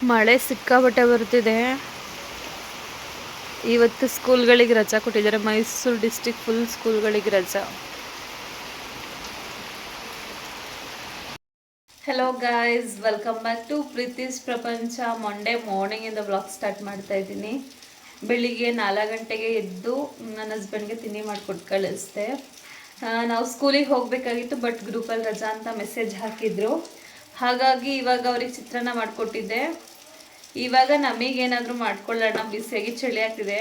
ಮಳೆ ಸಿಕ್ಕಾಪಟ್ಟೆ ಬರ್ತಿದೆ ಇವತ್ತು ಸ್ಕೂಲ್ಗಳಿಗೆ ರಜಾ ಕೊಟ್ಟಿದ್ದಾರೆ. ಮೈಸೂರು ಡಿಸ್ಟಿಕ್ ಫುಲ್ ಸ್ಕೂಲ್ಗಳಿಗೆ ರಜಾ. Hello guys welcome back to Preethi's ಪ್ರಪಂಚ ಮಂಡೇ ಮಾರ್ನಿಂಗಿಂದ ಬ್ಲಾಗ್ ಸ್ಟಾರ್ಟ್ ಮಾಡ್ತಾ ಇದ್ದೀನಿ. ಬೆಳಿಗ್ಗೆ ನಾಲ್ಕು ಗಂಟೆಗೆ ಎದ್ದು ನನ್ನ ಹಸ್ಬೆಂಡ್ಗೆ ತಿಂಡಿ ಮಾಡಿಕೊಟ್ಟು ಕಳಿಸ್ದೆ. ನಾವು ಸ್ಕೂಲಿಗೆ ಹೋಗಬೇಕಾಗಿತ್ತು ಬಟ್ ಗ್ರೂಪಲ್ಲಿ ರಜಾ ಅಂತ ಮೆಸೇಜ್ ಹಾಕಿದ್ರು. ಹಾಗಾಗಿ ಇವಾಗ ಅವ್ರಿಗೆ ಚಿತ್ರಾನ್ನ ಮಾಡಿಕೊಟ್ಟಿದ್ದೆ. ಇವಾಗ ನಮಗೇನಾದರೂ ಮಾಡ್ಕೊಳ್ಳೋಣ, ಬಿಸಿಯಾಗಿ ಚಳಿ ಆಗ್ತಿದೆ.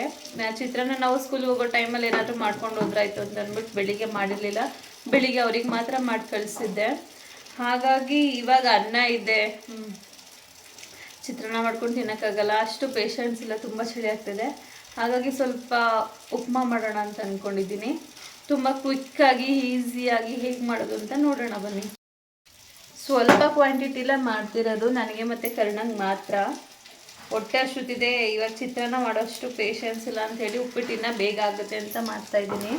ಚಿತ್ರಾನ್ನ ನಾವು ಸ್ಕೂಲಿಗೆ ಹೋಗೋ ಟೈಮಲ್ಲಿ ಏನಾದರೂ ಮಾಡ್ಕೊಂಡು ಹೋದ್ರಾಯ್ತು ಅಂತ ಅಂದ್ಬಿಟ್ಟು ಬೆಳಿಗ್ಗೆ ಮಾಡಿರಲಿಲ್ಲ. ಬೆಳಿಗ್ಗೆ ಅವ್ರಿಗೆ ಮಾತ್ರ ಮಾಡಿ ಕಳಿಸಿದ್ದೆ. ಹಾಗಾಗಿ ಇವಾಗ ಅನ್ನ ಇದೆ. ಚಿತ್ರಾನ್ನ ಮಾಡ್ಕೊಂಡು ತಿನ್ನೋಕ್ಕಾಗಲ್ಲ. ಅಷ್ಟು ಪೇಷನ್ಸ್ ಇಲ್ಲ, ತುಂಬ ಚಳಿ ಆಗ್ತಿದೆ. ಹಾಗಾಗಿ ಸ್ವಲ್ಪ ಉಪ್ಮಾ ಮಾಡೋಣ ಅಂತ ಅಂದ್ಕೊಂಡಿದ್ದೀನಿ ತುಂಬ ಕ್ವಿಕ್ಕಾಗಿ ಈಸಿಯಾಗಿ ಹೇಗೆ ಮಾಡೋದು ಅಂತ ನೋಡೋಣ ಬನ್ನಿ. ಸ್ವಲ್ಪ ಕ್ವಾಂಟಿಟಿಲ ಮಾಡ್ತಿರೋದು ನನಗೆ ಮತ್ತು ಕರ್ಣಂಗೆ ಮಾತ್ರ. ಹೊಟ್ಟೆ ಅಷ್ಟುತ್ತಿದೆ ಇವಾಗ ಚಿತ್ರಾನ್ನ ಮಾಡೋಷ್ಟು ಪೇಷನ್ಸ್ ಇಲ್ಲ ಅಂತ ಹೇಳಿ ಉಪ್ಪಿಟ್ಟಿನ ಬೇಗ ಆಗುತ್ತೆ ಅಂತ ಮಾಡ್ತಾ ಇದ್ದೀನಿ.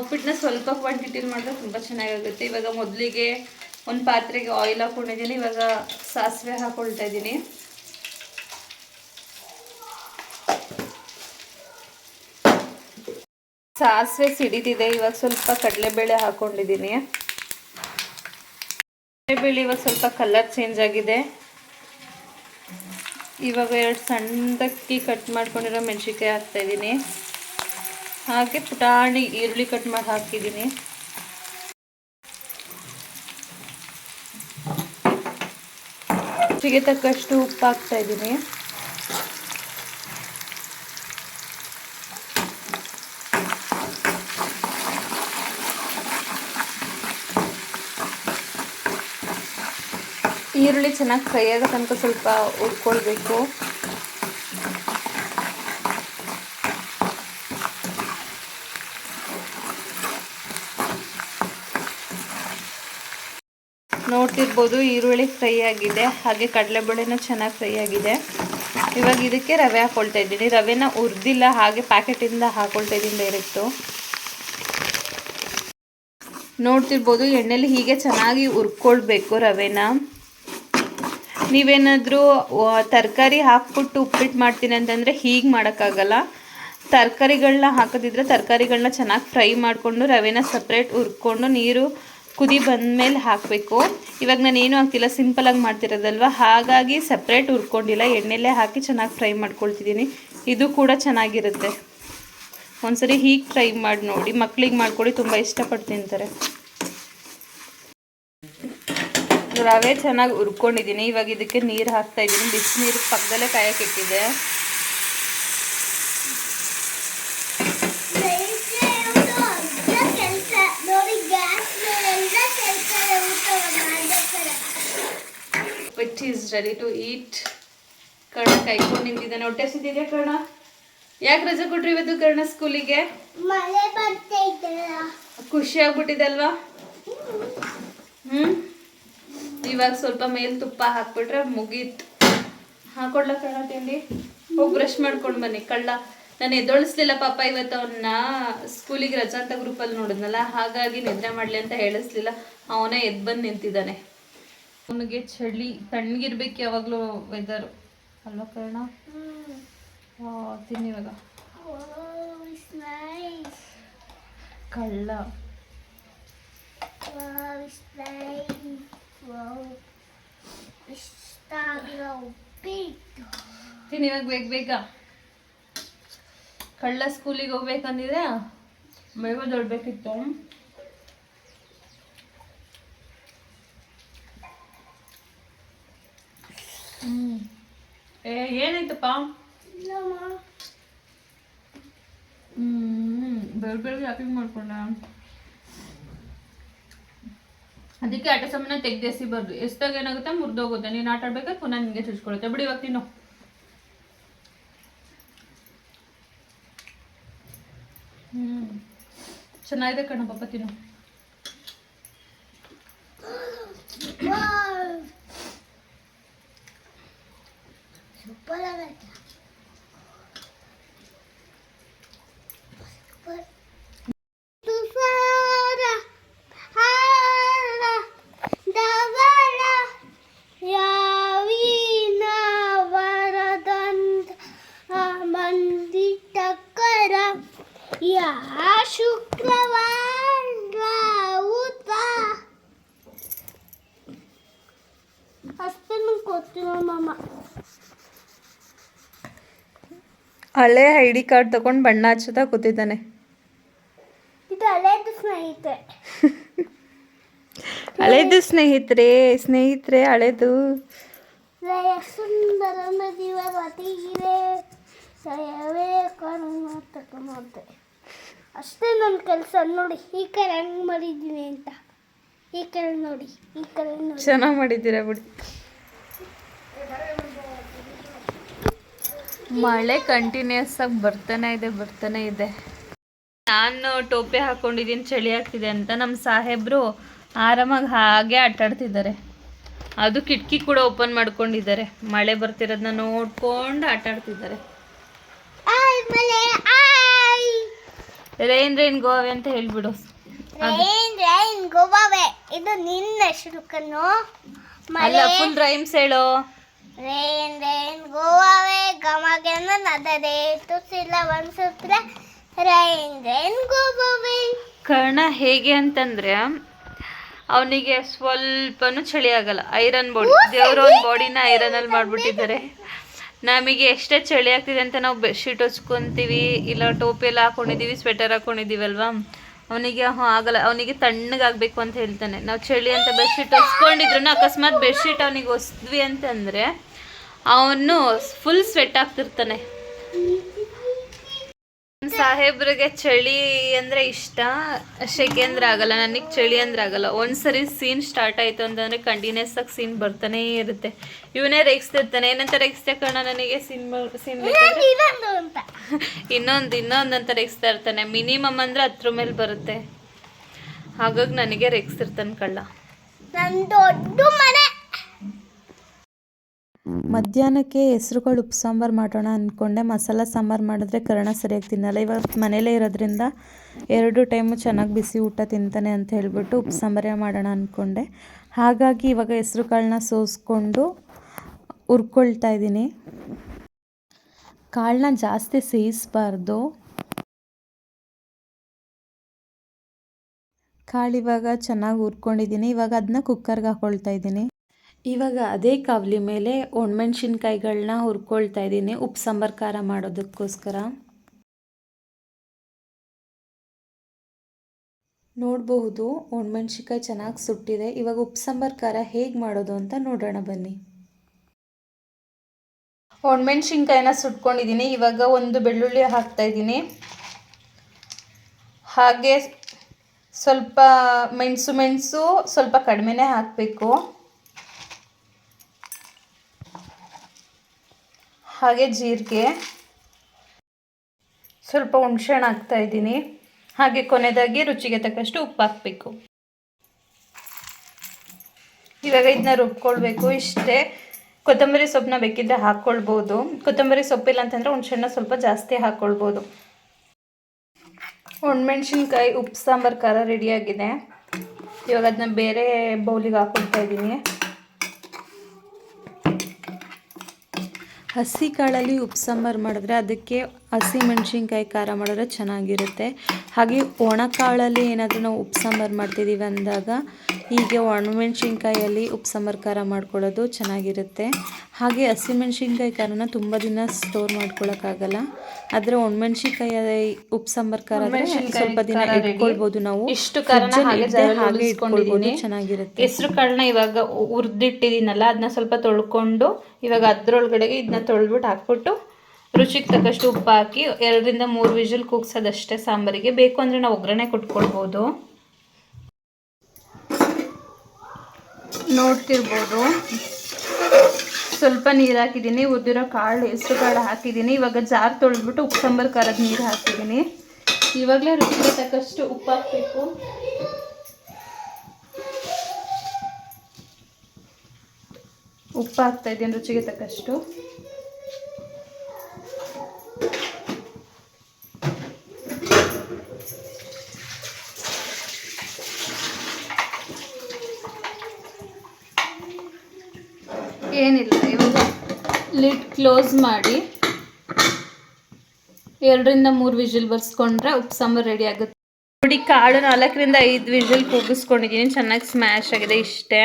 ಉಪ್ಪಿಟ್ಟನ್ನ ಸ್ವಲ್ಪ ಕ್ವಾಂಟಿಟಿಲಿ ಮಾಡಿದ್ರೆ ತುಂಬ ಚೆನ್ನಾಗಾಗುತ್ತೆ ಇವಾಗ ಮೊದಲಿಗೆ ಒಂದು ಪಾತ್ರೆಗೆ ಆಯಿಲ್ ಹಾಕ್ಕೊಂಡಿದ್ದೀನಿ ಇವಾಗ ಸಾಸಿವೆ ಹಾಕ್ಕೊಳ್ತಾ ಇದ್ದೀನಿ. ಸಾಸಿವೆ ಸಿಡಿದಿದೆ, ಇವಾಗ ಸ್ವಲ್ಪ ಕಡಲೆಬೇಳೆ ಹಾಕೊಂಡಿದ್ದೀನಿ. ಕಡಲೆಬೇಳೆ ಇವಾಗ ಸ್ವಲ್ಪ ಕಲರ್ ಚೇಂಜ್ ಆಗಿದೆ. ಇವಾಗ ಎರಡು ಸಣ್ಣದಕ್ಕಿ ಕಟ್ ಮಾಡ್ಕೊಂಡಿರೋ ಮೆಣಸಿನ್ಕಾಯಿ ಹಾಕ್ತಾ ಇದ್ದೀನಿ. ಹಾಗೆ ಪುಟಾಣಿ ಈರುಳ್ಳಿ ಕಟ್ ಮಾಡಿ ಹಾಕಿದ್ದೀನಿ. ರುಚಿಗೆ ತಕ್ಕಷ್ಟು ಉಪ್ಪು ಹಾಕ್ತಾ ಈರುಳ್ಳಿ ಚೆನ್ನಾಗಿ ಫ್ರೈ ಆಗೋ ತನಕ ಸ್ವಲ್ಪ ಹುರ್ಕೊಳ್ಬೇಕು. ನೋಡ್ತಿರ್ಬೋದು ಈರುಳ್ಳಿ ಫ್ರೈ ಆಗಿದೆ. ಹಾಗೆ ಕಡಲೆಬೇಳೆನೂ ಚೆನ್ನಾಗಿ ಫ್ರೈ ಆಗಿದೆ. ಇವಾಗ ಇದಕ್ಕೆ ರವೆ ಹಾಕೊಳ್ತಾ ಇದ್ದೀನಿ. ರವೆನ ಹುರಿದಿಲ್ಲ, ಹಾಗೆ ಪ್ಯಾಕೆಟಿಂದ ಹಾಕ್ಕೊಳ್ತಾ ಇದ್ದೀನಿ ಡೈರೆಕ್ಟು. ನೋಡ್ತಿರ್ಬೋದು ಎಣ್ಣೆಲಿ ಹೀಗೆ ಚೆನ್ನಾಗಿ ಉರ್ಕೊಳ್ಬೇಕು ರವೆನ. ನೀವೇನಾದರೂ ತರಕಾರಿ ಹಾಕ್ಬಿಟ್ಟು ಉಪ್ಪಿಟ್ಟು ಮಾಡ್ತೀನಿ ಅಂತಂದರೆ ಹೀಗೆ ಮಾಡೋಕ್ಕಾಗಲ್ಲ. ತರಕಾರಿಗಳನ್ನ ಹಾಕೋದಿದ್ರೆ ತರಕಾರಿಗಳನ್ನ ಚೆನ್ನಾಗಿ ಫ್ರೈ ಮಾಡಿಕೊಂಡು, ರವೆನ ಸಪ್ರೇಟ್ ಹುರ್ಕೊಂಡು, ನೀರು ಕುದಿ ಬಂದಮೇಲೆ ಹಾಕಬೇಕು. ಇವಾಗ ನಾನು ಏನೂ ಹಾಕ್ತಿಲ್ಲ ಸಿಂಪಲಾಗಿ ಮಾಡ್ತಿರೋದಲ್ವ? ಹಾಗಾಗಿ ಸಪ್ರೇಟ್ ಹುರ್ಕೊಂಡಿಲ್ಲ. ಎಣ್ಣೆಲೇ ಹಾಕಿ ಚೆನ್ನಾಗಿ ಫ್ರೈ ಮಾಡ್ಕೊಳ್ತಿದ್ದೀನಿ. ಇದು ಕೂಡ ಚೆನ್ನಾಗಿರುತ್ತೆ. ಒಂದ್ಸರಿ ಹೀಗೆ ಫ್ರೈ ಮಾಡಿ ನೋಡಿ. ಮಕ್ಕಳಿಗೆ ಮಾಡ್ಕೊಡಿ, ತುಂಬ ಇಷ್ಟಪಟ್ಟು ತಿಂತಾರೆ. ರವೆ ಚೆನ್ನಾಗಿ ಉರ್ಕೊಂಡಿದ್ದೀನಿ ಇವಾಗ ಇದಕ್ಕೆ ನೀರು ಹಾಕ್ತಾ ಇದ್ದೀನಿ. ಬಿಸಿನೀರು ಪಕ್ಕದಲ್ಲೇ ಕಾಯಕ್ಕೆ ಇಟ್ಟಿದೆ which is ready to eat Karna ಕೈಕೊಂಡು ನಿಂತಿದ್ದಾನೆ ಹೊಟ್ಟೆ ಸಿದ್ದಿದೆ ಕರ್ಣ? ಯಾಕೆ ರಜೆ ಕೊಟ್ರಿ ಇವತ್ತು ಕರ್ಣ ಸ್ಕೂಲಿಗೆ? ಖುಷಿ ಆಗ್ಬಿಟ್ಟಿದೆ ಅಲ್ವಾ? ಹ್ಮ್? ಇವಾಗ ಸ್ವಲ್ಪ ಮೇಲೆ ತುಪ್ಪ ಹಾಕ್ಬಿಟ್ರೆ ಮುಗೀತು. ಹಾಕೊಡ್ಲ ಕಣ ತಿಂಡಿ? ಹೋಗಿ ಬ್ರಷ್ ಮಾಡ್ಕೊಂಡು ಬನ್ನಿ. ಕಳ್ಳ ನಾನು ಎದ್ದೊಳಿಸ್ಲಿಲ್ಲ ಪಾಪ ಇವತ್ತು ಅವನ್ನ ಸ್ಕೂಲಿಗೆ ರಜಾ ಅಂತ ಗ್ರೂಪಲ್ಲಿ ನೋಡಿದ್ನಲ್ಲ ಹಾಗಾಗಿ ನಿದ್ರೆ ಮಾಡಲಿ ಅಂತ ಹೇಳಿಸ್ಲಿಲ್ಲ. ಅವನೇ ಎದ್ದು ಬಂದು ನಿಂತಿದ್ದಾನೆ. ಅವನಿಗೆ ಚಳಿ ತಣ್ಣಗಿರ್ಬೇಕು ಯಾವಾಗಲೂ ವೆದರು ಅಲ್ವಾ ಕರ್ಣ? ತಿನ್ನಿ ಇವಾಗ. ಕಳ್ಳ. Big. ತಿನ್ನಿ ಇವಾಗ ಬೇಗ ಬೇಗ. ಕಳ್ಳ ಸ್ಕೂಲಿಗೆ ಹೋಗ್ಬೇಕಂದಿದ್ರೆ ಬೇಗ ದೊಡ್ಬೇಕಿತ್ತು ಏ ಏನಾಯ್ತಪ್ಪ? ಹ್ಞೂ Mom. ಹ್ಮ್ ಬೆಳ್ ಬೆಳಗ್ಗೆ ಯಾಕೆ ಮಾಡ್ಕೊಂಡ? ಅದಕ್ಕೆ ಆಟ ಸಾಮಾನ ತೆಗ್ದೆಸಿಬಾರ್ದು ಎಷ್ಟಾಗ ಏನಾಗುತ್ತೆ? ಮುರಿದೋಗುತ್ತೆ. ನೀನು ಆಟ ಆಡ್ಬೇಕಾದ್ರೆ ಪುನಃ ನಿಮಗೆ ಚುಚ್ಕೊಳುತ್ತೆ ಬಿಡಿ ಇವಾಗ ತಿನ್ನು ಹ್ಮ್. ಚೆನ್ನಾಗಿದೆ ಕಣ ಪಾಪ ತಿನ್ನು. ಹಳೆ ಐ ಡಿ ಕಾರ್ಡ್ ತಗೊಂಡು ಬಣ್ಣ ಹಚ್ಚುತ್ತಾ ಕೂತಿದ್ದಾನೆ. ಇದು ಹಳೇದು ಸ್ನೇಹಿತೆ. ಹಳೇದು ಸ್ನೇಹಿತರೆ ಸ್ನೇಹಿತರೆ ಹಳೇದು. ಸುಂದರ ಸಯವೇ ಅಷ್ಟೇ ನನ್ನ ಕೆಲಸ ನೋಡಿ ಈ ಕಡೆ ಹೆಂಗೆ ಮಾಡಿದ್ದೀನಿ ಅಂತ. ಈ ಕಡೆ ನೋಡಿ ಈ ಕಡೆ ನೋಡಿ. ಚೆನ್ನಾಗಿ ಮಾಡಿದ್ದೀರಾ ಬಿಡಿ. ಮಳೆ ಕಂಟಿನ್ಯೂಸ್ ಆಗಿ ಬರ್ತಾನೆ ಇದೆ ಬರ್ತಾನೆ ಇದೆ. ನಾನು ಟೋಪಿ ಹಾಕೊಂಡಿದ್ದೀನಿ ಚಳಿ ಆಗ್ತಿದೆ ಅಂತ ನಮ್ಮ ಸಾಹೇಬ್ರು ಆರಾಮಾಗಿ ಹಾಗೆ ಆಟಾಡ್ತಿದ್ದಾರೆ. ಅದು ಕಿಟಕಿ ಕೂಡ ಓಪನ್ ಮಾಡ್ಕೊಂಡಿದ್ದಾರೆ. ಮಳೆ ಬರ್ತಿರೋದನ್ನ ನೋಡ್ಕೊಂಡು ಆಟಾಡ್ತಿದ್ದಾರೆ. ರೈನ್ ರೈನ್ ಗೋವೆ ಅಂತ ಹೇಳ್ಬಿಡು. ಇದು ನಿನ್ನ ಅಲ್ಲ ಫುಲ್ ರೈಮ್ಸ್ ಹೇಳು. ರೈನ್ ರೇನ್ ಗೋವಾವೆ ಗಮಗೆನ ನದದೆ ತುಸಿಲ್ಲ ಒಂದ್ಸತ್ರ ರೇನ್ ರೇನ್ ಗೋವಾವೆ ಕರ್ಣ ಹೇಗೆ ಅಂತಂದ್ರೆ ಅವನಿಗೆ ಸ್ವಲ್ಪನೂ ಚಳಿ ಆಗಲ್ಲ. ಐರನ್ ಬಾಡಿ ದೇವ್ರ ಒಂದು ಬಾಡಿನ ಐರನ್ ಅಲ್ಲಿ ಮಾಡ್ಬಿಟ್ಟಿದ್ದಾರೆ. ನಮಗೆ ಎಷ್ಟೇ ಚಳಿ ಆಗ್ತಿದೆ ಅಂತ ನಾವು ಬೆಡ್ಶೀಟ್ ಹೊಚ್ಕೊಂತೀವಿ ಇಲ್ಲ ಟೋಪಿ ಎಲ್ಲ ಹಾಕೊಂಡಿದೀವಿ ಸ್ವೆಟರ್ ಹಾಕೊಂಡಿದೀವಿ ಅವನಿಗೆ ಆಗಲ್ಲ. ಅವನಿಗೆ ತಣ್ಣಗಾಗಬೇಕು ಅಂತ ಹೇಳ್ತಾನೆ. ನಾವು ಚಳಿ ಅಂತ ಬೆಡ್ಶೀಟ್ ಹೊಸ್ಕೊಂಡಿದ್ರು ಅಕಸ್ಮಾತ್ ಬೆಡ್ಶೀಟ್ ಅವನಿಗೆ ಹೊಸ್ದ್ವಿ ಅಂತಂದರೆ, ಅವನು ಫುಲ್ ಸ್ವೆಟ್ ಆಗ್ತಿರ್ತಾನೆ. ಸಾಹೇಬ್ರಿಗೆ ಚಳಿ ಅಂದ್ರೆ ಇಷ್ಟ. ಶೆಕೆ ಅಂದ್ರೆ ಆಗಲ್ಲ ನನಗೆ ಚಳಿ ಅಂದ್ರೆ ಆಗಲ್ಲ. ಒಂದ್ಸರಿ ಸೀನ್ ಸ್ಟಾರ್ಟ್ ಆಯ್ತು ಅಂತಂದ್ರೆ ಕಂಟಿನ್ಯೂಸ್ ಆಗಿ ಸೀನ್ ಬರ್ತಾನೆ ಇರುತ್ತೆ. ಇವನೇ ರೇಗಿಸ್ತಿರ್ತಾನೆ. ಏನಂತ ರೇಗಿಸ್ತಾ ಕಣ ನನಗೆ ಸೀನ್ ಸೀನ್ ಇನ್ನೊಂದು ಇನ್ನೊಂದು ಅಂತ ರೇಗಿಸ್ತಾ ಇರ್ತಾನೆ. ಮಿನಿಮಮ್ ಅಂದ್ರೆ ಹತ್ರ ಮೇಲೆ ಬರುತ್ತೆ. ಹಾಗಾಗಿ ನನಗೆ ರೇಗಿಸ್ತಿರ್ತಾನೆ ಕಳ್ಳ. ದೊಡ್ಡ ಮನೆ ಮಧ್ಯಾಹ್ನಕ್ಕೆ ಹೆಸ್ರುಕಾಳು ಉಪ್ಪು ಸಾಂಬಾರು ಮಾಡೋಣ ಅಂದ್ಕೊಂಡೆ ಮಸಾಲ ಸಾಂಬಾರು ಮಾಡಿದ್ರೆ ಕರ್ಣ ಸರಿಯಾಗಿ ತಿನ್ನಲ್ಲ. ಇವಾಗ ಮನೇಲೇ ಇರೋದ್ರಿಂದ ಎರಡು ಟೈಮು ಚೆನ್ನಾಗಿ ಬಿಸಿ ಊಟ ತಿಂತಾನೆ ಅಂತ ಹೇಳಿಬಿಟ್ಟು ಉಪ್ಪು ಸಾಂಬಾರೇ ಮಾಡೋಣ ಅಂದ್ಕೊಂಡೆ ಹಾಗಾಗಿ ಇವಾಗ ಹೆಸ್ರು ಕಾಳನ್ನ ಸೋಸ್ಕೊಂಡು ಹುರ್ಕೊಳ್ತಾ ಇದ್ದೀನಿ. ಕಾಳನ್ನ ಜಾಸ್ತಿ ಸೇಯಿಸಬಾರ್ದು. ಕಾಳು ಇವಾಗ ಚೆನ್ನಾಗಿ ಹುರ್ಕೊಂಡಿದ್ದೀನಿ. ಇವಾಗ ಅದನ್ನ ಕುಕ್ಕರ್ಗೆ ಹಾಕ್ಕೊಳ್ತಾ ಇದ್ದೀನಿ. ಇವಾಗ ಅದೇ ಕಾವಲಿ ಮೇಲೆ ಒಣಮೆಣ್ಸಿನ್ಕಾಯಿಗಳನ್ನ ಹುರ್ಕೊಳ್ತಾ ಇದ್ದೀನಿ. ಉಪ್ಪು, ಸಾಂಬಾರ್, ಖಾರ ಮಾಡೋದಕ್ಕೋಸ್ಕರ. ನೋಡಬಹುದು, ಒಣಮೆಣ್ಸಿನ್ಕಾಯಿ ಚೆನ್ನಾಗಿ ಸುಟ್ಟಿದೆ. ಇವಾಗ ಉಪ್ಪು, ಸಾಂಬಾರ್, ಖಾರ ಹೇಗೆ ಮಾಡೋದು ಅಂತ ನೋಡೋಣ ಬನ್ನಿ. ಒಣಮೆಣ್ಸಿನ್ಕಾಯಿನ ಸುಟ್ಕೊಂಡಿದ್ದೀನಿ. ಇವಾಗ ಒಂದು ಬೆಳ್ಳುಳ್ಳಿ ಹಾಕ್ತಾ ಇದ್ದೀನಿ. ಹಾಗೆ ಸ್ವಲ್ಪ ಮೆಣಸು ಮೆಣಸು ಸ್ವಲ್ಪ ಕಡಿಮೆನೇ ಹಾಕಬೇಕು. ಹಾಗೆ ಜೀರಿಗೆ. ಸ್ವಲ್ಪ ಹುಣಸೆಹಣ್ಣು ಹಾಕ್ತಾ ಇದ್ದೀನಿ. ಹಾಗೆ ಕೊನೆಯದಾಗಿ ರುಚಿಗೆ ತಕ್ಕಷ್ಟು ಉಪ್ಪು ಹಾಕಬೇಕು. ಇವಾಗ ಇದನ್ನ ರುಬ್ಕೊಳ್ಬೇಕು. ಇಷ್ಟೇ ಕೊತ್ತಂಬರಿ ಸೊಪ್ಪನ್ನ ಬೇಕಿದ್ದರೆ ಹಾಕ್ಕೊಳ್ಬೋದು. ಕೊತ್ತಂಬರಿ ಸೊಪ್ಪಿಲ್ಲ ಅಂತಂದರೆ ಹುಣಸೆಹಣ್ಣ ಸ್ವಲ್ಪ ಜಾಸ್ತಿ ಹಾಕ್ಕೊಳ್ಬೋದು. ಒಣಮೆಣ್ಸಿನ್ಕಾಯಿ ಉಪ್ಪು, ಸಾಂಬಾರು, ಖಾರ ರೆಡಿಯಾಗಿದೆ ಇವಾಗ ಅದನ್ನ ಬೇರೆ ಬೌಲಿಗೆ ಹಾಕ್ಕೊಳ್ತಾ ಇದ್ದೀನಿ. ಹಸಿ ಕಾಳಲ್ಲಿ ಉಪ್ಸಾಂಬಾರು ಮಾಡಿದ್ರೆ ಅದಕ್ಕೆ ಹಸಿ ಮೆಣಸಿನ್ಕಾಯಿ ಖಾರ ಮಾಡಿದ್ರೆ ಚೆನ್ನಾಗಿರುತ್ತೆ. ಹಾಗೆ ಒಣ ಕಾಳಲ್ಲಿ ಏನಾದರೂ ನಾವು ಉಪ್ಪು ಸಾಂಬಾರು ಮಾಡ್ತಿದ್ದೀವಿ ಅಂದಾಗ ಹೀಗೆ ಒಣಮೆಣ್ಸಿನ್ಕಾಯಲ್ಲಿ ಉಪ್ಪು ಸಾಂಬಾರು ಖಾರ ಮಾಡ್ಕೊಳ್ಳೋದು ಚೆನ್ನಾಗಿರುತ್ತೆ. ಹಾಗೆ ಹಸಿಮೆಣ್ಸಿನ್ಕಾಯಿ ಖಾರನ ತುಂಬ ದಿನ ಸ್ಟೋರ್ ಮಾಡ್ಕೊಳ್ಳೋಕ್ಕಾಗಲ್ಲ ಆದರೆ ಒಣಮೆಣ್ಸಿನ್ಕಾಯಿ ಉಪ್ಪು ಸಾಂಬಾರು ಖಾರ ಸ್ವಲ್ಪ ದಿನ ಇಟ್ಕೊಳ್ಬೋದು ನಾವು. ಇಷ್ಟು ಹಾಗೆ ಇಟ್ಕೊಳ್ಬೋದು ಉಳಿಸ್ಕೊಂಡಿದ್ದೀನಿ. ಚೆನ್ನಾಗಿರುತ್ತೆ. ಹೆಸರು ಕಾಳನ್ನ ಇವಾಗ ಹುರಿದಿಟ್ಟಿದ್ದೀನಲ್ಲ ಅದನ್ನ ಸ್ವಲ್ಪ ತೊಳ್ಕೊಂಡು ಇವಾಗ ಅದ್ರೊಳಗಡೆಗೆ ಇದನ್ನ ತೊಳೆದ್ಬಿಟ್ಟು ಹಾಕ್ಬಿಟ್ಟು ರುಚಿಗೆ ತಕ್ಕಷ್ಟು ಉಪ್ಪು ಹಾಕಿ ಎರಡರಿಂದ ಮೂರು ವಿಜಲ್ ಕೂಗ್ಸೋದಷ್ಟೇ ಸಾಂಬಾರಿಗೆ. ಬೇಕು ಅಂದರೆ ನಾವು ಒಗ್ಗರಣೆ ಕೊಟ್ಕೊಳ್ಬೋದು. ನೋಡ್ತಿರ್ಬೋದು. ಸ್ವಲ್ಪ ನೀರು ಹಾಕಿದ್ದೀನಿ, ಉದ್ದಿರೋ ಕಾಳು, ಹೆಸರು ಕಾಳು ಹಾಕಿದ್ದೀನಿ. ಇವಾಗ ಜಾರ್ ತೊಳೆದ್ಬಿಟ್ಟು ಉಪ್ಪು, ಸಾಂಬಾರು, ಖಾರದ ನೀರು ಹಾಕಿದ್ದೀನಿ. ಇವಾಗಲೇ ರುಚಿಗೆ ತಕ್ಕಷ್ಟು ಉಪ್ಪು ಹಾಕಬೇಕು ಉಪ್ಪು ಹಾಕ್ತಾ ಇದ್ದೀನಿ ರುಚಿಗೆ ತಕ್ಕಷ್ಟು. ಏನಿಲ್ಲ, ಇವಾಗ ಲಿಡ್ ಕ್ಲೋಸ್ ಮಾಡಿ ಎರಡರಿಂದ ಮೂರು ವಿಜಿಲ್ ಬರ್ಸ್ಕೊಂಡ್ರೆ ಉಪ್ಪು ಸಾಂಬಾರು ರೆಡಿ ಆಗುತ್ತೆ. ನೋಡಿ, ಕಾಳು ನಾಲ್ಕರಿಂದ ಐದು ವಿಜಿಲ್ ಕೂಗಿಸ್ಕೊಂಡಿದ್ದೀನಿ, ಚೆನ್ನಾಗಿ ಸ್ಮ್ಯಾಶ್ ಆಗಿದೆ ಇಷ್ಟೇ.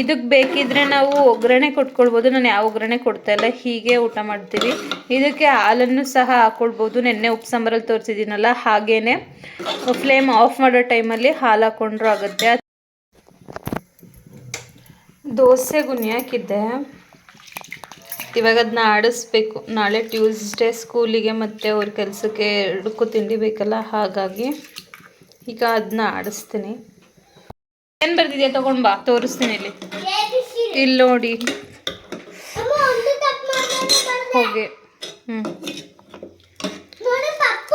ಇದಕ್ಕೆ ಬೇಕಿದ್ರೆ ನಾವು ಒಗ್ಗರಣೆ ಕೊಟ್ಕೊಳ್ಬೋದು, ನಾನು ಯಾವ ಒಗ್ಗರಣೆ ಕೊಡ್ತಾ ಇಲ್ಲ, ಹೀಗೆ ಊಟ ಮಾಡ್ತೀವಿ. ಇದಕ್ಕೆ ಹಾಲನ್ನು ಸಹ ಹಾಕ್ಕೊಳ್ಬೋದು ನೆನ್ನೆ ಉಪ್ಪು ಸಾಂಬಾರಲ್ಲಿ ತೋರಿಸಿದ್ದೀನಲ್ಲ ಹಾಗೇ ಫ್ಲೇಮ್ ಆಫ್ ಮಾಡೋ ಟೈಮಲ್ಲಿ ಹಾಲು ಹಾಕ್ಕೊಂಡ್ರೂ ಆಗುತ್ತೆ. ದೋಸೆ ಗುಣಿ ಇವಾಗ ಅದನ್ನ ಆಡಿಸ್ಬೇಕು. ನಾಳೆ ಟ್ಯೂಸ್ಡೇ ಸ್ಕೂಲಿಗೆ ಮತ್ತು ಅವ್ರ ಕೆಲಸಕ್ಕೆ ಎರಡಕ್ಕೂ ತಿಂಡಿ ಬೇಕಲ್ಲ, ಹಾಗಾಗಿ ಈಗ ಅದನ್ನ ಆಡಿಸ್ತೀನಿ. ಏನು ಬರ್ತಿದ್ಯಾ ತೊಗೊಂಡು ಬಾ, ತೋರಿಸ್ತೀನಿ ಇಲ್ಲಿ. ಇಲ್ಲಿ ನೋಡಿ. ಹೋಗಿ. ಹ್ಞೂ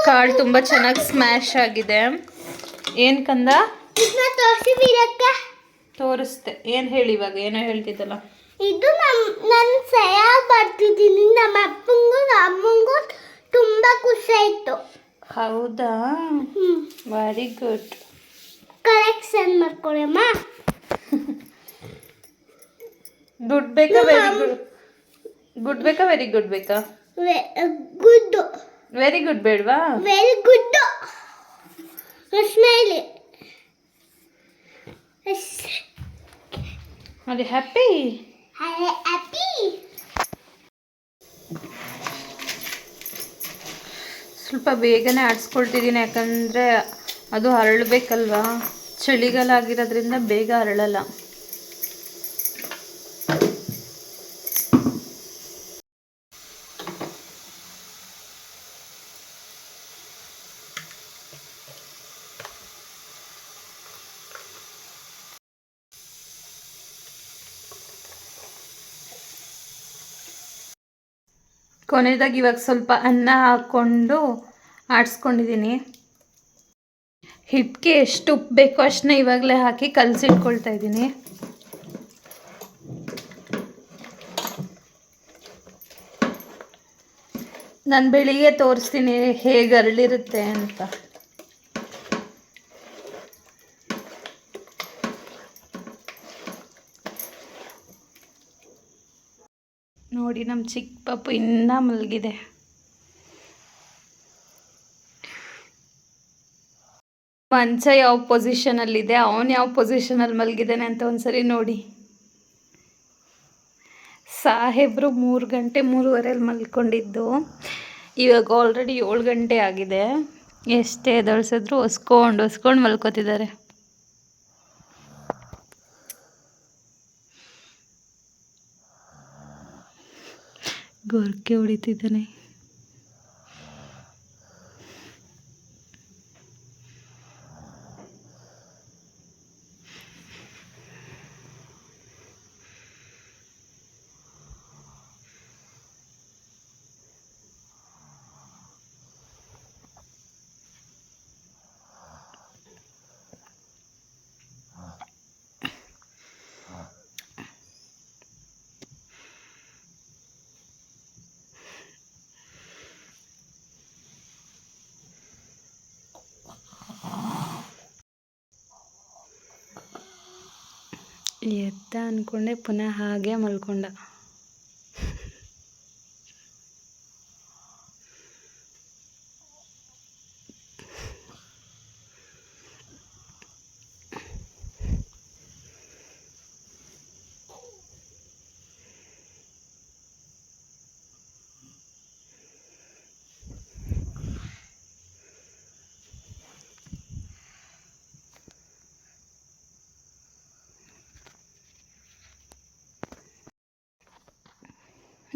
ಕಾಳು ತುಂಬ ಚೆನ್ನಾಗಿ ಸ್ಮ್ಯಾಶ್ ಆಗಿದೆ. ಏನು ಕಂದ? ತೋರಿಸ್ದೆ ಏನು ಹೇಳಿ ಇವಾಗ? ಏನೋ ಹೇಳ್ತಿದ್ದಲ್ಲ. ಇದು ನಮ್ಮ ನನ್ನ ಸಯ ಬರ್ತಿದ್ದೀನಿ ನಮ್ಮ ಅಪ್ಪಂಗೂ ಅಮ್ಮಂಗೂ ತುಂಬಾ ಖುಷಿ ಆಯ್ತು ಹೌದಾ ವೆರಿ ಗುಡ್ ಕರೆಕ್ಷನ್ ಮಾಡ್ಕೊಳಮ್ಮ ಗುಡ್ ಬೇಕಾ? ವೆರಿ ಗುಡ್ ಗುಡ್ ಬೇಕಾ? ವೆರಿ ಗುಡ್ ಬೇಕಾ? ಗುಡ್ ವೆರಿ ಗುಡ್ ಬೇಡವಾ? ವೆರಿ ಗುಡ್ ಸ್ಮೈಲಿ ಅದೇ ಹ್ಯಾಪಿ ಹ್ಯಾಪಿ ಸ್ವಲ್ಪ ಬೇಗನೆ ಆಡಿಸ್ಕೊಳ್ತಿದ್ದೀನಿ ಯಾಕಂದರೆ ಅದು ಹರಳಬೇಕಲ್ವಾ ಚಳಿಗಾಲ ಆಗಿರೋದ್ರಿಂದ ಬೇಗ ಹರಳಲ್ಲ ಕೊನೆಯದಾಗಿ ಇವಾಗ ಸ್ವಲ್ಪ ಅನ್ನ ಹಾಕ್ಕೊಂಡು ಆಡಿಸ್ಕೊಂಡಿದ್ದೀನಿ. ಹಿಟ್ಟಿಗೆ ಎಷ್ಟು ಉಪ್ಪು ಬೇಕೋ ಅಷ್ಟನ್ನ ಇವಾಗಲೇ ಹಾಕಿ ಕಲಸಿಟ್ಕೊಳ್ತಾ ಇದ್ದೀನಿ. ನಾನು ಬೆಳಿಗ್ಗೆ ತೋರಿಸ್ತೀನಿ ಹೇಗೆ ಅರಳಿರುತ್ತೆ ಅಂತ ನೋಡಿ ನಮ್ಮ ಚಿಕ್ಕ ಪಾಪು ಇನ್ನೂ ಮಲಗಿದೆ. ಮಂಚ ಯಾವ ಪೊಸಿಷನಲ್ಲಿದೆ ಅವನು ಯಾವ ಪೊಸಿಷನಲ್ಲಿ ಮಲಗಿದ್ದಾನೆ ಅಂತ ಒಂದ್ಸರಿ ನೋಡಿ. ಸಾಹೇಬ್ರು ಮೂರು ಗಂಟೆ ಮೂರುವರೆಯಲ್ಲಿ ಮಲ್ಕೊಂಡಿದ್ದು. ಇವಾಗ ಆಲ್ರೆಡಿ ಏಳು ಗಂಟೆ ಆಗಿದೆ. ಎಷ್ಟೇ ದಳ್ಸಿದ್ರು ಹೊಸ್ಕೊಂಡು ಹೊಸ್ಕೊಂಡು ಮಲ್ಕೋತಿದ್ದಾರೆ. ಗೊರಕೆ ಹೊಡಿತಿದ್ದಾನೆ. ಎತ್ತ ಅಂದ್ಕೊಂಡೆ ಪುನಃ ಹಾಗೆ ಮಲ್ಕೊಂಡ.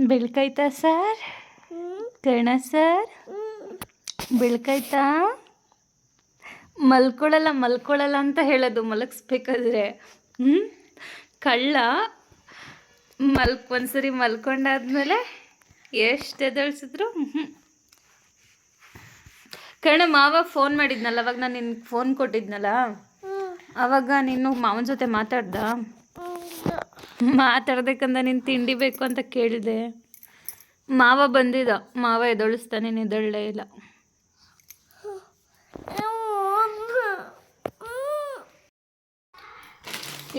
ಬೆಳ್ಕೈತಾ ಸರ್? ಕರ್ಣ ಸರ್? ಬೆಳ್ಕೈತಾ ಮಲ್ಕೊಳ್ಳಲ್ಲ ಮಲ್ಕೊಳ್ಳಲ್ಲ ಅಂತ ಹೇಳೋದು ಮಲಗಿಸ್ಬೇಕಾದ್ರೆ. ಹ್ಞೂ ಕಳ್ಳ ಮಲ್ಕ್ ಒಂದ್ಸರಿ ಮಲ್ಕೊಂಡಾದ್ಮೇಲೆ ಎಷ್ಟು ಎದಳ್ಸಿದ್ರು? ಹ್ಞೂ ಕರ್ಣ ಮಾವ ಫೋನ್ ಮಾಡಿದ್ನಲ್ಲ ಅವಾಗ ನಾನು ನಿನ್ಗೆ ಫೋನ್ ಕೊಟ್ಟಿದ್ನಲ್ಲ? ಅವಾಗ ನೀನು ಮಾವನ ಜೊತೆ ಮಾತಾಡ್ದ? ಮಾತಾಡ್ಬೇಕಂದ ನೀನು ತಿಂಡಿ ಬೇಕು ಅಂತ ಕೇಳಿದೆ. ಮಾವ ಬಂದಿದ್ದ ಮಾವ ಎದೊಳಿಸ್ತಾನೆ ನಿದಳ್ಳೇ ಇಲ್ಲ.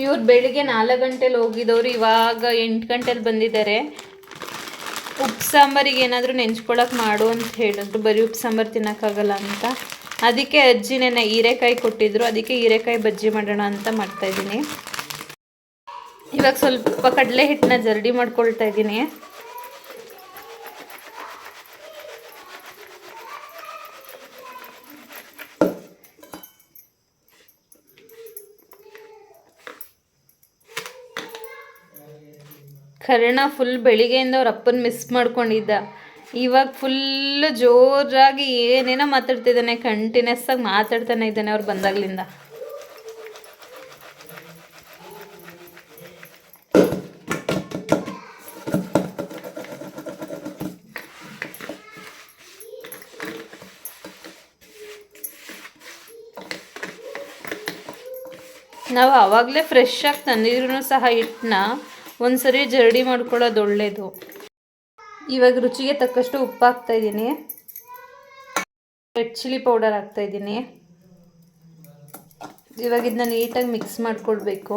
ಇವ್ರು ಬೆಳಿಗ್ಗೆ ನಾಲ್ಕು ಗಂಟೆಲಿ ಹೋಗಿದ್ದವ್ರು ಇವಾಗ ಎಂಟು ಗಂಟೆಲಿ ಬಂದಿದ್ದಾರೆ. ಉಪ್ಪು ಸಾಂಬಾರಿಗೆ ಏನಾದರೂ ನೆಂಚ್ಕೊಳಕ್ಕೆ ಮಾಡು ಅಂತ ಹೇಳಿದ್ರು. ಬರೀ ಉಪ್ಪು ಸಾಂಬಾರು ತಿನ್ನೋಕ್ಕಾಗಲ್ಲ ಅಂತ. ಅದಕ್ಕೆ ಅಜ್ಜಿ ಹೀರೆಕಾಯಿ ಕೊಟ್ಟಿದ್ರು. ಅದಕ್ಕೆ ಹೀರೆಕಾಯಿ ಬಜ್ಜಿ ಮಾಡೋಣ ಅಂತ ಮಾಡ್ತಾಯಿದ್ದೀನಿ ಇವಾಗ ಸ್ವಲ್ಪ ಕಡಲೆ ಹಿಟ್ಟನ್ನ ಜರಡಿ ಮಾಡ್ಕೊಳ್ತಾ ಇದ್ದೀನಿ. ಕರ್ಣ ಫುಲ್ ಬೆಳಿಗ್ಗೆಯಿಂದ ಅವ್ರ ಅಪ್ಪನ ಮಿಸ್ ಮಾಡ್ಕೊಂಡಿದ್ದ. ಇವಾಗ ಫುಲ್ ಜೋರಾಗಿ ಏನೇನೋ ಮಾತಾಡ್ತಿದ್ದಾನೆ ಕಂಟಿನ್ಯೂಸ್ ಆಗಿ ಮಾತಾಡ್ತಾನೆ ಇದ್ದಾನೆ ಅವ್ರು ಬಂದಾಗ್ಲಿಂದ. ನಾವು ಆವಾಗಲೇ ಫ್ರೆಶ್ ಆಗಿ ತಂದಿದ್ರು ಸಹ ಹಿಟ್ಟನ್ನ ಒಂದ್ಸರಿ ಜರಡಿ ಮಾಡ್ಕೊಳ್ಳೋದು ಒಳ್ಳೆಯದು ಇವಾಗ ರುಚಿಗೆ ತಕ್ಕಷ್ಟು ಉಪ್ಪು ಹಾಕ್ತಾ ಇದ್ದೀನಿ. ರೆಡ್ ಚಿಲ್ಲಿ ಪೌಡರ್ ಹಾಕ್ತಾ ಇದ್ದೀನಿ. ಇವಾಗ ಇದನ್ನ ನೀಟಾಗಿ ಮಿಕ್ಸ್ ಮಾಡ್ಕೊಳ್ಬೇಕು.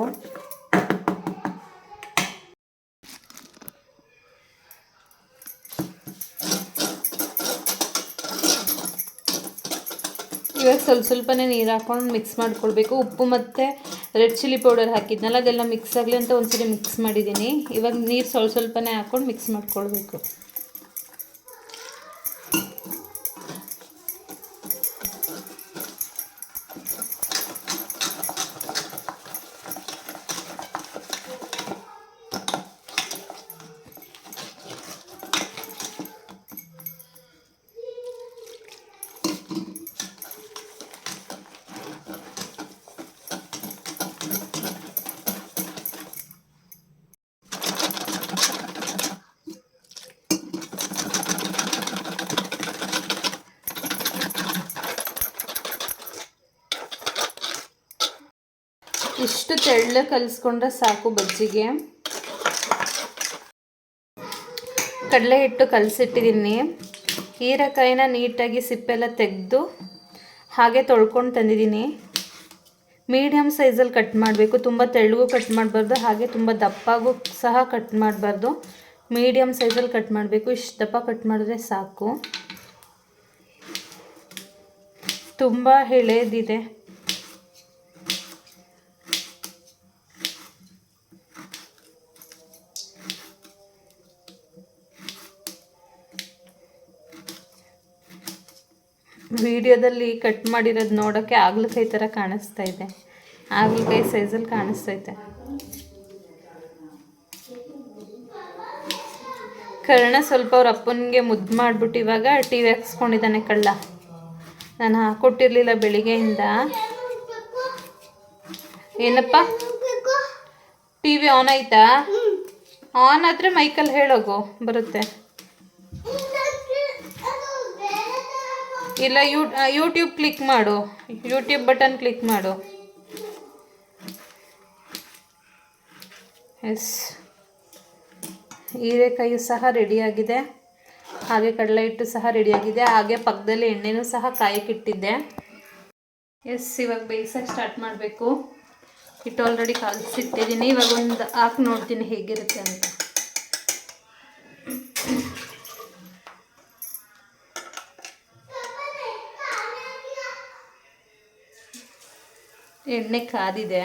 ಇವಾಗ ಸ್ವಲ್ಪ ಸ್ವಲ್ಪನೇ ನೀರು ಹಾಕೊಂಡು ಮಿಕ್ಸ್ ಮಾಡ್ಕೊಳ್ಬೇಕು. ಉಪ್ಪು ಮತ್ತು ರೆಡ್ ಚಿಲ್ಲಿ ಪೌಡರ್ ಹಾಕಿದ್ನಲ್ಲ, ಅದೆಲ್ಲ ಮಿಕ್ಸ್ ಆಗಲಿ ಅಂತ ಒಂದ್ಸರಿ ಮಿಕ್ಸ್ ಮಾಡಿದ್ದೀನಿ. ಇವಾಗ ನೀರು ಸ್ವಲ್ಪ ಸ್ವಲ್ಪನೇ ಹಾಕೊಂಡು ಮಿಕ್ಸ್ ಮಾಡ್ಕೊಳ್ಬೇಕು. ಇಷ್ಟು ತೆಳ್ಳ ಕಲಿಸ್ಕೊಂಡ್ರೆ ಸಾಕು ಬಜ್ಜಿಗೆ. ಕಡಲೆ ಹಿಟ್ಟು ಕಲಸಿಟ್ಟಿದ್ದೀನಿ. ಹೀರೆಕಾಯಿನ ನೀಟಾಗಿ ಸಿಪ್ಪೆಲ್ಲ ತೆಗೆದು ಹಾಗೆ ತೊಳ್ಕೊಂಡು ತಂದಿದ್ದೀನಿ. ಮೀಡಿಯಮ್ ಸೈಜಲ್ಲಿ ಕಟ್ ಮಾಡಬೇಕು. ತುಂಬ ತೆಳ್ಳಗೂ ಕಟ್ ಮಾಡಬಾರ್ದು, ಹಾಗೆ ತುಂಬ ದಪ್ಪಾಗೂ ಸಹ ಕಟ್ ಮಾಡಬಾರ್ದು. ಮೀಡಿಯಮ್ ಸೈಜಲ್ಲಿ ಕಟ್ ಮಾಡಬೇಕು. ಇಷ್ಟು ದಪ್ಪ ಕಟ್ ಮಾಡಿದ್ರೆ ಸಾಕು. ತುಂಬ ಎಳೆದಿದೆ. ವಿಡಿಯೋದಲ್ಲಿ ಕಟ್ ಮಾಡಿರೋದು ನೋಡೋಕ್ಕೆ ಆಗ್ಲಕಾಯಿ ಥರ ಕಾಣಿಸ್ತಾ ಇದೆ. ಆಗ್ಲಕಾಯಿ ಸೈಜಲ್ಲಿ ಕಾಣಿಸ್ತೈತೆ ಕರ್ಣ ಸ್ವಲ್ಪ ಅವ್ರ ಅಪ್ಪನಿಗೆ ಮುದ್ದು ಮಾಡಿಬಿಟ್ಟು ಇವಾಗ ಟಿ ವಿ ಹಾಕ್ಸ್ಕೊಂಡಿದ್ದಾನೆ ಕಳ್ಳ. ನಾನು ಹಾಕ್ಕೊಟ್ಟಿರಲಿಲ್ಲ ಬೆಳಿಗ್ಗೆಯಿಂದ. ಏನಪ್ಪ? ಟಿ ವಿ ಆನ್ ಆಯ್ತಾ ಆನ್ ಆದರೆ ಮೈಕಲ್ಲಿ ಹೇಳೋಗು ಬರುತ್ತೆ. ಇಲ್ಲ, ಯೂ ಯೂಟ್ಯೂಬ್ ಕ್ಲಿಕ್ ಮಾಡು. ಯೂಟ್ಯೂಬ್ ಬಟನ್ ಕ್ಲಿಕ್ ಮಾಡು. ಎಸ್ ಹೀರೆಕಾಯಿ ಸಹ ರೆಡಿಯಾಗಿದೆ ಹಾಗೆ ಕಡಲೆ ಹಿಟ್ಟು ಸಹ ರೆಡಿಯಾಗಿದೆ ಹಾಗೆ ಪಕ್ಕದಲ್ಲಿ ಎಣ್ಣೆನೂ ಸಹ ಕಾಯಕ್ಕಿಟ್ಟಿದ್ದೆ ಎಸ್ ಇವಾಗ ಬೇಯಿಸೋಕೆ ಸ್ಟಾರ್ಟ್ ಮಾಡಬೇಕು. ಹಿಟ್ಟು ಆಲ್ರೆಡಿ ಕಲಸಿಟ್ಟಿದ್ದೀನಿ. ಇವಾಗ ಒಂದು ಹಾಕಿ ನೋಡ್ತೀನಿ ಹೇಗಿರುತ್ತೆ ಅಂತ. ಎಣ್ಣೆ ಕಾದಿದೆ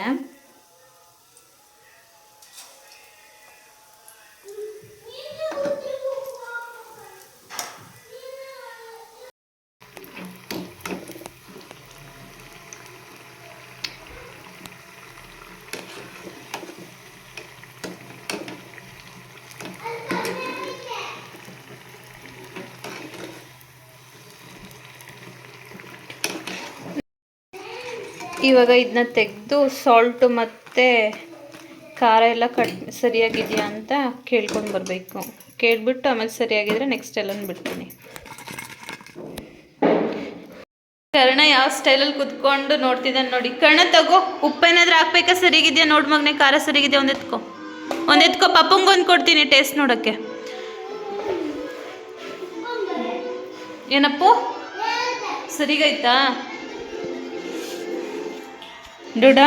ಇವಾಗ ಇದನ್ನ ತೆಗೆದು ಸಾಲ್ಟು ಮತ್ತು ಖಾರ ಎಲ್ಲ ಕಟ್ ಸರಿಯಾಗಿದೆಯಾ ಅಂತ ಕೇಳ್ಕೊಂಡು ಬರಬೇಕು. ಕೇಳಿಬಿಟ್ಟು ಆಮೇಲೆ ಸರಿಯಾಗಿದ್ರೆ ನೆಕ್ಸ್ಟ್ ಎಲ್ಲನೂ ಬಿಡ್ತೀನಿ. ಕರ್ಣ ಯಾವ ಸ್ಟೈಲಲ್ಲಿ ಕುತ್ಕೊಂಡು ನೋಡ್ತಿದ್ದಾನೆ ನೋಡಿ. ಕರ್ಣ ತಗೋ ಉಪ್ಪೇನಾದ್ರೂ ಹಾಕ್ಬೇಕಾ? ಸರಿಗಿದೆಯಾ? ನೋಡಿ ಮಗನೇ, ಖಾರ ಸರಿಗಿದೆಯಾ? ಒಂದೆತ್ಕೋ. ಒಂದೆತ್ಕೋ ಒಂದು ಪಪ್ಪಂಗೆ ಒಂದು ಕೊಡ್ತೀನಿ ಟೇಸ್ಟ್ ನೋಡೋಕ್ಕೆ. ಏನಪ್ಪು? ಸರಿಗೈತಾ ಡೂಡ.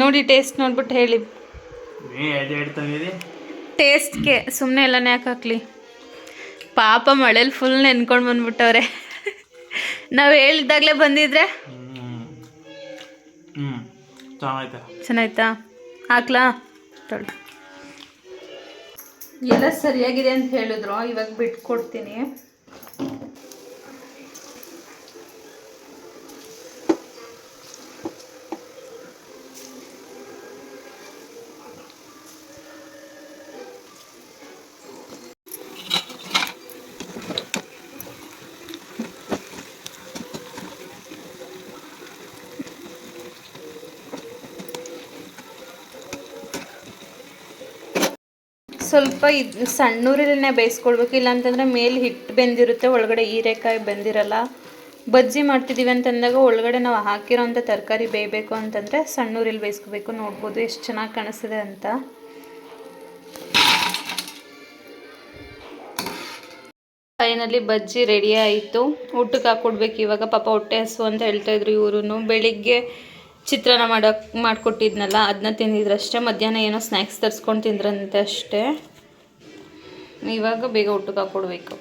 ನೋಡಿ ಟೇಸ್ಟ್ ನೋಡ್ಬಿಟ್ಟು ಹೇಳಿ. ಟೇಸ್ಟ್ಗೆ ಸುಮ್ಮನೆ ಎಲ್ಲನೇ ಯಾಕೆ ಹಾಕ್ಲಿ? ಪಾಪ ಮಳೇಲಿ ಫುಲ್ ನೆನ್ಕೊಂಡು ಬಂದ್ಬಿಟ್ಟವ್ರೆ. ನಾವು ಹೇಳಿದಾಗಲೇ ಬಂದಿದ್ರೆ? ಚೆನ್ನಾಯ್ತಾ? ಹಾಕ್ಲಾ? ತೊಳಿ ಎಲ್ಲ ಸರಿಯಾಗಿದೆ ಅಂತ ಹೇಳಿದ್ರು ಇವಾಗ ಬಿಟ್ಕೊಡ್ತೀನಿ. ಸ್ವಲ್ಪ ಇದು ಸಣ್ಣೂರಲ್ಲೇ ಬೇಯಿಸ್ಕೊಳ್ಬೇಕು, ಇಲ್ಲಾಂತಂದರೆ ಮೇಲೆ ಹಿಟ್ಟು ಬೆಂದಿರುತ್ತೆ, ಒಳಗಡೆ ಹೀರೆಕಾಯಿ ಬೆಂದಿರಲ್ಲ. ಬಜ್ಜಿ ಮಾಡ್ತಿದ್ದೀವಿ ಅಂತಂದಾಗ ಒಳಗಡೆ ನಾವು ಹಾಕಿರೋಂಥ ತರಕಾರಿ ಬೇಯಬೇಕು ಅಂತಂದರೆ ಸಣ್ಣೂರಲ್ಲಿ ಬೇಯಿಸ್ಕೋಬೇಕು. ನೋಡ್ಬೋದು ಎಷ್ಟು ಚೆನ್ನಾಗಿ ಕಾಣಿಸ್ತಿದೆ ಅಂತ. ಫೈನಲಿ ಬಜ್ಜಿ ರೆಡಿ ಆಯಿತು. ಊಟಕ್ಕೆ ಹಾಕ್ಕೊಡ್ಬೇಕು ಇವಾಗ. ಪಾಪ ಹೊಟ್ಟೆ ಹಸು ಅಂತ ಹೇಳ್ತಾ ಇದ್ರು ಇವರು ಬೆಳಿಗ್ಗೆ ಚಿತ್ರಾನ್ನ ಮಾಡೋಕೆ ಮಾಡಿಕೊಟ್ಟಿದ್ನಲ್ಲ ಅದನ್ನ ತಿಂದಿದ್ರಷ್ಟೇ, ಮಧ್ಯಾಹ್ನ ಏನೋ ಸ್ನ್ಯಾಕ್ಸ್ ತರಿಸ್ಕೊಂಡು ತಿಂದ್ರಂತೆ ಅಷ್ಟೇ. ಇವಾಗ ಬೇಗ ಊಟಕ್ಕೆ ಹಾಕ್ಕೊಡ್ಬೇಕು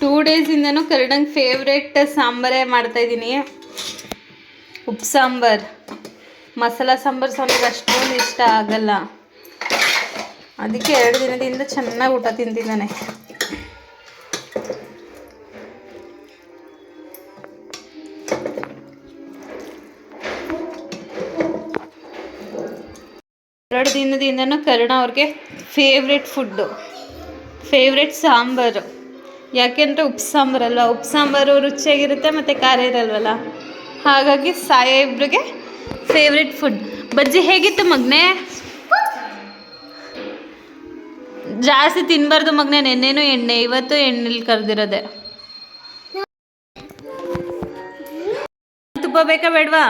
ಟೂ ಡೇಸಿಂದನೂ ಕರ್ಡಂಗೆ ಫೇವ್ರೇಟ್ ಸಾಂಬಾರೇ ಮಾಡ್ತಾಯಿದ್ದೀನಿ ಉಪ್ಪು ಸಾಂಬಾರು. ಮಸಾಲ ಸಾಂಬಾರು ಸಾಂಬಾರು ಅಷ್ಟೊಂದು ಇಷ್ಟ ಆಗಲ್ಲ. ಅದಕ್ಕೆ ಎರಡು ದಿನದಿಂದ ಚೆನ್ನಾಗಿ ಊಟ ತಿಂತಿದ್ದಾನೆ. ಎರಡು ದಿನದಿಂದನೂ ಕರುಣ ಅವ್ರಿಗೆ ಫೇವ್ರೆಟ್ ಫುಡ್ಡು ಫೇವ್ರೆಟ್ ಸಾಂಬಾರು. ಯಾಕೆಂದರೆ ಉಪ್ಪು ಸಾಂಬಾರಲ್ವ ಉಪ್ಪು ಸಾಂಬಾರು ರುಚಿಯಾಗಿರುತ್ತೆ ಮತ್ತು ಖಾರ ಇರಲ್ವಲ್ಲ? ಹಾಗಾಗಿ ಸಾಹೇಬ್ರಿಗೆ ಫೇವ್ರೆಟ್ ಫುಡ್ ಬಜ್ಜಿ ಹೇಗಿತ್ತು ಮಗ್ನೆ? ಜಾಸ್ತಿ ತಿನ್ನಬಾರ್ದು ಮಗ್ನೆ ನೆನ್ನೇನು ಎಣ್ಣೆ ಇವತ್ತು ಎಣ್ಣೆಲಿ ಕರೆದಿರೋದೆ. ತುಪ್ಪ ಬೇಕಾ ಬೇಡವಾ?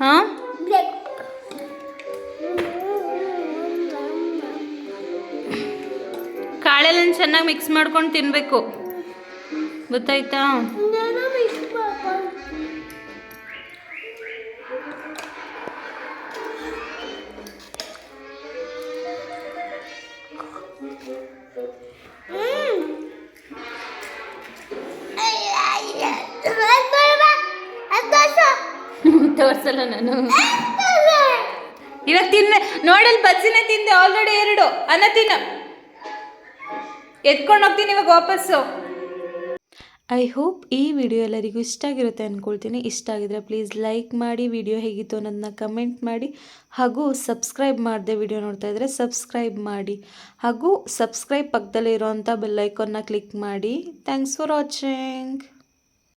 ಹಾಂ? ಕಾಳೆಲ್ಲ ಚೆನ್ನಾಗಿ ಮಿಕ್ಸ್ ಮಾಡ್ಕೊಂಡು ತಿನ್ನಬೇಕು ಗೊತ್ತಾಯ್ತಾ? ತೋರ್ಸಲ್ಲ ನಾನು. ಇವಾಗ ತಿನ್ನ ನೋಡಲ್ ಬಜ್ಜಿನೇ ತಿಂದೆ ಆಲ್ರೆಡಿ ಎರಡು. ಅನ್ನ ತಿನ್ನ. ಎತ್ಕೊಂಡು ಹೋಗ್ತೀನಿ ಇವಾಗ ವಾಪಸ್ಸು. ಐ ಹೋಪ್ ಈ ವಿಡಿಯೋ ಎಲ್ಲರಿಗೂ ಇಷ್ಟ ಆಗಿರುತ್ತೆ ಅಂದ್ಕೊಳ್ತೀನಿ ಇಷ್ಟ ಆಗಿದ್ರೆ ಪ್ಲೀಸ್ ಲೈಕ್ ಮಾಡಿ ವಿಡಿಯೋ ಹೇಗಿತ್ತು ಅನ್ನೋದನ್ನ ಕಮೆಂಟ್ ಮಾಡಿ. ಹಾಗೂ ಸಬ್ಸ್ಕ್ರೈಬ್ ಮಾಡಿದೆ ವಿಡಿಯೋ ನೋಡ್ತಾ ಇದ್ದರೆ ಸಬ್ಸ್ಕ್ರೈಬ್ ಮಾಡಿ. ಹಾಗೂ ಸಬ್ಸ್ಕ್ರೈಬ್ ಪಕ್ಕದಲ್ಲಿ ಇರೋವಂಥ ಬೆಲ್ಲೈಕನ್ನ ಕ್ಲಿಕ್ ಮಾಡಿ. Thanks for watching